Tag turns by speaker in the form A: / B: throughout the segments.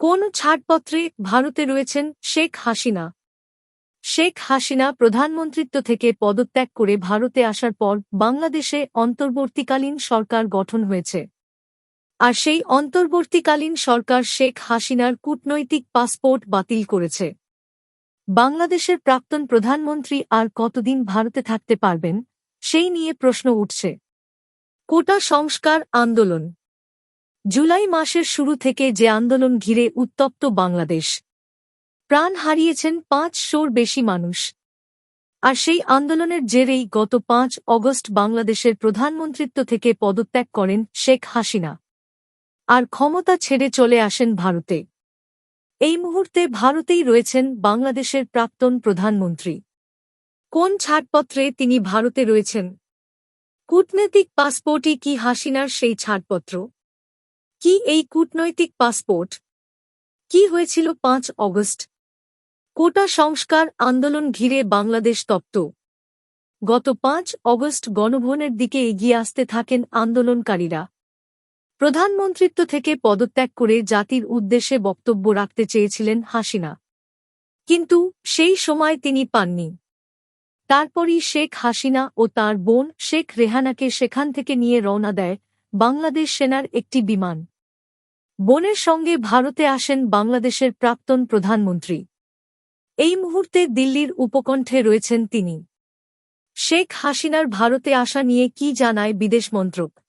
A: কোন ছাড়পত্রে ভারতে রয়েছেন শেখ হাসিনা? শেখ হাসিনা প্রধানমন্ত্রিত্ব থেকে পদত্যাগ করে ভারতে আসার পর বাংলাদেশে অন্তর্বর্তীকালীন সরকার গঠন হয়েছে। আর সেই অন্তর্বর্তীকালীন সরকার শেখ হাসিনার কূটনৈতিক পাসপোর্ট বাতিল করেছে। বাংলাদেশের প্রাক্তন প্রধানমন্ত্রী আর কতদিন ভারতে থাকতে পারবেন, সেই নিয়ে প্রশ্ন উঠছে। কোটা সংস্কার আন্দোলন জুলাই মাসের শুরু থেকে যে আন্দোলন ঘিরে উত্তপ্ত বাংলাদেশ। প্রাণ হারিয়েছেন পাঁচশোর বেশি মানুষ। আর সেই আন্দোলনের জেরেই গত পাঁচ অগস্ট বাংলাদেশের প্রধানমন্ত্রিত্ব থেকে পদত্যাগ করেন শেখ হাসিনা। আর ক্ষমতা ছেড়ে চলে আসেন ভারতে। এই মুহূর্তে ভারতেই রয়েছেন বাংলাদেশের প্রাক্তন প্রধানমন্ত্রী। কোন ছাড়পত্রে তিনি ভারতে রয়েছেন? কূটনৈতিক পাসপোর্টই কি হাসিনার সেই ছাড়পত্র? কি এই কূটনৈতিক পাসপোর্ট? কি হয়েছিল পাঁচ অগস্ট? কোটা সংস্কার আন্দোলন ঘিরে বাংলাদেশ তপ্ত। গত পাঁচ অগস্ট গণভবনের দিকে এগিয়ে আসতে থাকেন আন্দোলনকারীরা। প্রধানমন্ত্রিত্ব থেকে পদত্যাগ করে জাতির উদ্দেশ্যে বক্তব্য রাখতে চেয়েছিলেন হাসিনা। কিন্তু সেই সময় তিনি পাননি। তারপরই শেখ হাসিনা ও তার বোন শেখ রেহানাকে সেখান থেকে নিয়ে রওনা দেয় বাংলাদেশ সেনার একটি বিমান। বোনের সঙ্গে ভারতে আসেন বাংলাদেশের প্রাক্তন প্রধানমন্ত্রী। এই মুহূর্তে দিল্লির উপকণ্ঠে রয়েছেন তিনি। শেখ হাসিনার ভারতে আসা নিয়ে কি জানায় বিদেশ মন্ত্রক?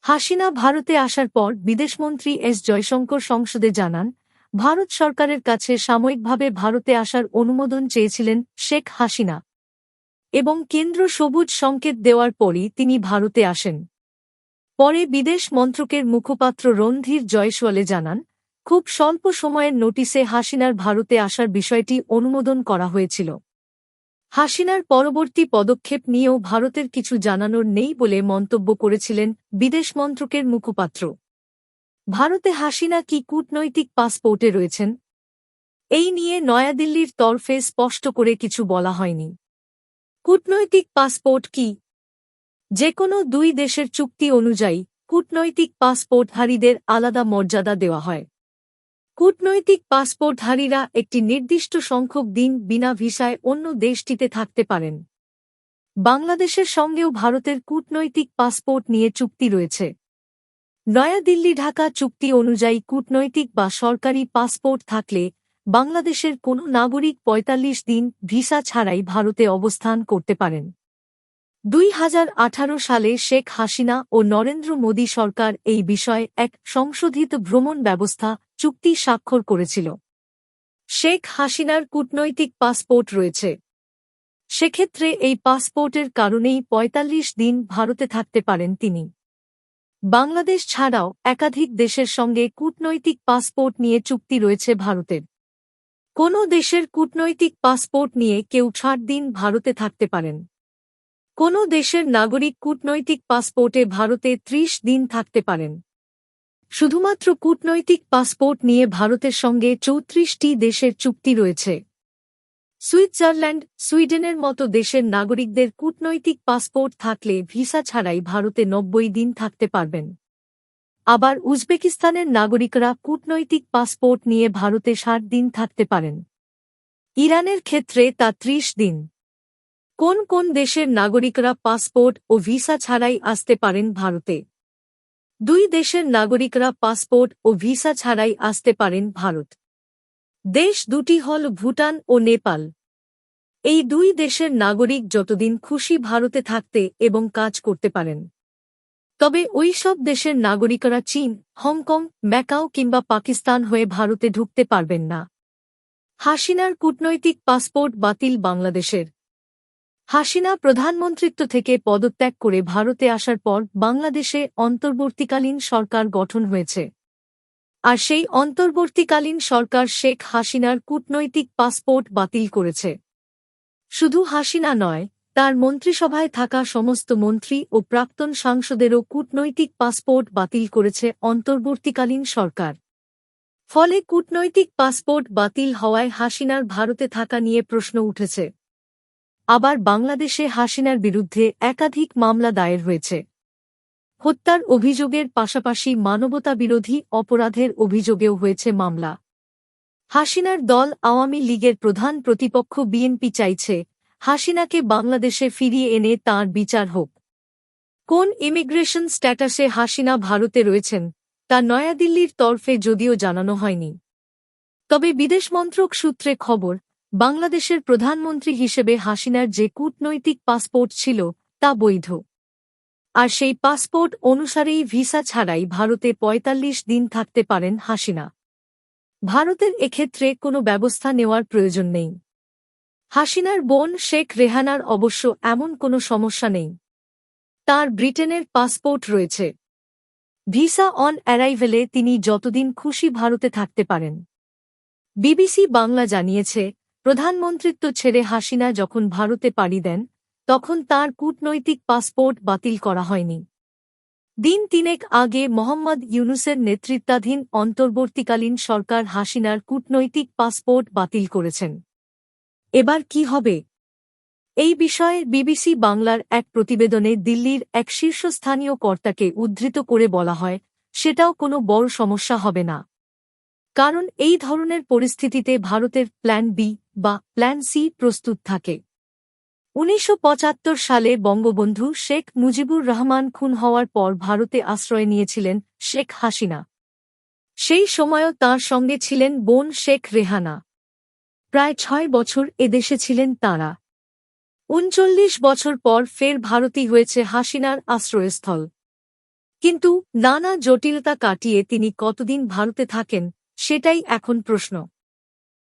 A: হাসিনা ভারতে আসার পর বিদেশমন্ত্রী এস জয়শঙ্কর সংসদে জানান, ভারত সরকারের কাছে সাময়িকভাবে ভারতে আসার অনুমোদন চেয়েছিলেন শেখ হাসিনা। এবং কেন্দ্র সবুজ সংকেত দেওয়ার পরই তিনি ভারতে আসেন। পরে বিদেশ মন্ত্রকের মুখপাত্র রণধীর জয়সওয়ালে জানান, খুব স্বল্প সময়ের নোটিসে হাসিনার ভারতে আসার বিষয়টি অনুমোদন করা হয়েছিল। হাসিনার পরবর্তী পদক্ষেপ নিয়েও ভারতের কিছু জানানোর নেই বলে মন্তব্য করেছিলেন বিদেশ মন্ত্রকের মুখপাত্র। ভারতে হাসিনা কি কূটনৈতিক পাসপোর্টে রয়েছেন? এই নিয়ে নয়াদিল্লির তরফে স্পষ্ট করে কিছু বলা হয়নি। কূটনৈতিক পাসপোর্ট কি যে কোনো দুই দেশের চুক্তি অনুযায়ী, কূটনৈতিক পাসপোর্টধারীদের আলাদা মর্যাদা দেওয়া হয়। কূটনৈতিক পাসপোর্টধারীরা একটি নির্দিষ্ট সংখ্যক দিন বিনা ভিসায় অন্য দেশটিতে থাকতে পারেন। বাংলাদেশের সঙ্গেও ভারতের কূটনৈতিক পাসপোর্ট নিয়ে চুক্তি রয়েছে। নয়াদিল্লি ঢাকা চুক্তি অনুযায়ী কূটনৈতিক বা সরকারি পাসপোর্ট থাকলে বাংলাদেশের কোনো নাগরিক ৪৫ দিন ভিসা ছাড়াই ভারতে অবস্থান করতে পারেন। দুই হাজার আঠারো সালে শেখ হাসিনা ও নরেন্দ্র মোদী সরকার এই বিষয়ে এক সংশোধিত ভ্রমণ ব্যবস্থা চুক্তি স্বাক্ষর করেছিল। শেখ হাসিনার কূটনৈতিক পাসপোর্ট রয়েছে। সেক্ষেত্রে এই পাসপোর্টের কারণেই ৪৫ দিন ভারতে থাকতে পারেন তিনি। বাংলাদেশ ছাড়াও একাধিক দেশের সঙ্গে কূটনৈতিক পাসপোর্ট নিয়ে চুক্তি রয়েছে ভারতের। কোনো দেশের কূটনৈতিক পাসপোর্ট নিয়ে কেউ ছাড় দিন ভারতে থাকতে পারেন। কোনো দেশের নাগরিক কূটনৈতিক পাসপোর্টে ভারতে ত্রিশ দিন থাকতে পারেন। শুধুমাত্র কূটনৈতিক পাসপোর্ট নিয়ে ভারতের সঙ্গে চৌত্রিশটি দেশের চুক্তি রয়েছে। সুইৎজারল্যান্ড, সুইডেনের মতো দেশের নাগরিকদের কূটনৈতিক পাসপোর্ট থাকলে ভিসা ছাড়াই ভারতে নব্বই দিন থাকতে পারবেন। আবার উজবেকিস্তানের নাগরিকরা কূটনৈতিক পাসপোর্ট নিয়ে ভারতে ষাট দিন থাকতে পারেন। ইরানের ক্ষেত্রে তা ত্রিশ দিন। কোন কোন দেশের নাগরিকরা পাসপোর্ট ও ভিসা ছাড়াই আসতে পারেন ভারতে? দুই দেশের নাগরিকরা পাসপোর্ট ও ভিসা ছাড়াই আসতে পারেন ভারত। দেশ দুটি হল ভুটান ও নেপাল। এই দুই দেশের নাগরিক যতদিন খুশি ভারতে থাকতে এবং কাজ করতে পারেন। তবে ওই সব দেশের নাগরিকরা চীন, হংকং, ম্যাকাও কিংবা পাকিস্তান হয়ে ভারতে ঢুকতে পারবেন না। হাসিনার কূটনৈতিক পাসপোর্ট বাতিল বাংলাদেশের। হাসিনা প্রধানমন্ত্রিত্ব থেকে পদত্যাগ করে ভারতে আসার পর বাংলাদেশে অন্তর্বর্তীকালীন সরকার গঠন হয়েছে। আর সেই অন্তর্বর্তীকালীন সরকার শেখ হাসিনার কূটনৈতিক পাসপোর্ট বাতিল করেছে। শুধু হাসিনা নয়, তার মন্ত্রিসভায় থাকা সমস্ত মন্ত্রী ও প্রাক্তন সাংসদেরও কূটনৈতিক পাসপোর্ট বাতিল করেছে অন্তর্বর্তীকালীন সরকার। ফলে কূটনৈতিক পাসপোর্ট বাতিল হওয়ায় হাসিনার ভারতে থাকা নিয়ে প্রশ্ন উঠেছে। আবার বাংলাদেশে হাসিনার বিরুদ্ধে একাধিক মামলা দায়ের হয়েছে। হত্যার অভিযোগের পাশাপাশি মানবতাবিরোধী অপরাধের অভিযোগেও হয়েছে মামলা। হাসিনার দল আওয়ামী লীগের প্রধান প্রতিপক্ষ বিএনপি চাইছে হাসিনাকে বাংলাদেশে ফিরিয়ে এনে তাঁর বিচার হোক। কোন ইমিগ্রেশন স্ট্যাটাসে হাসিনা ভারতে রয়েছেন, তা নয়াদিল্লির তরফে যদিও জানানো হয়নি। তবে বিদেশ মন্ত্রক সূত্রে খবর বাংলাদেশের প্রধানমন্ত্রী হিসেবে হাসিনার যে কূটনৈতিক পাসপোর্ট ছিল, তা বৈধ। আর সেই পাসপোর্ট অনুসারেই ভিসা ছাড়াই ভারতে ৪৫ দিন থাকতে পারেন হাসিনা। ভারতের এক্ষেত্রে কোনো ব্যবস্থা নেওয়ার প্রয়োজন নেই। হাসিনার বোন শেখ রেহানার অবশ্য এমন কোনো সমস্যা নেই। তার ব্রিটেনের পাসপোর্ট রয়েছে। ভিসা অন অ্যারাইভেলে তিনি যতদিন খুশি ভারতে থাকতে পারেন। বিবিসি বাংলা জানিয়েছে প্রধানমন্ত্রিত্ব ছেড়ে হাসিনা যখন ভারতে পাড়ি দেন, তখন তার কূটনৈতিক পাসপোর্ট বাতিল করা হয়নি। দিন তিনেক আগে মোহাম্মদ ইউনুসের নেতৃত্বাধীন অন্তর্বর্তীকালীন সরকার হাসিনার কূটনৈতিক পাসপোর্ট বাতিল করেছেন। এবার কি হবে? এই বিষয়ে বিবিসি বাংলার এক প্রতিবেদনে দিল্লির এক শীর্ষস্থানীয় কর্তাকে উদ্ধৃত করে বলা হয়, সেটাও কোনো বড় সমস্যা হবে না। কারণ এই ধরনের পরিস্থিতিতে ভারতের প্ল্যান বি বা প্ল্যান সি প্রস্তুত থাকে। উনিশশো পঁচাত্তর সালে বঙ্গবন্ধু শেখ মুজিবুর রহমান খুন হওয়ার পর ভারতে আশ্রয় নিয়েছিলেন শেখ হাসিনা। সেই সময়ও তাঁর সঙ্গে ছিলেন বোন শেখ রেহানা। প্রায় ছয় বছর এদেশে ছিলেন তাঁরা। উনচল্লিশ বছর পর ফের ভারতী হয়েছে হাসিনার আশ্রয়স্থল। কিন্তু নানা জটিলতা কাটিয়ে তিনি কতদিন ভারতে থাকেন সেটাই এখন প্রশ্ন।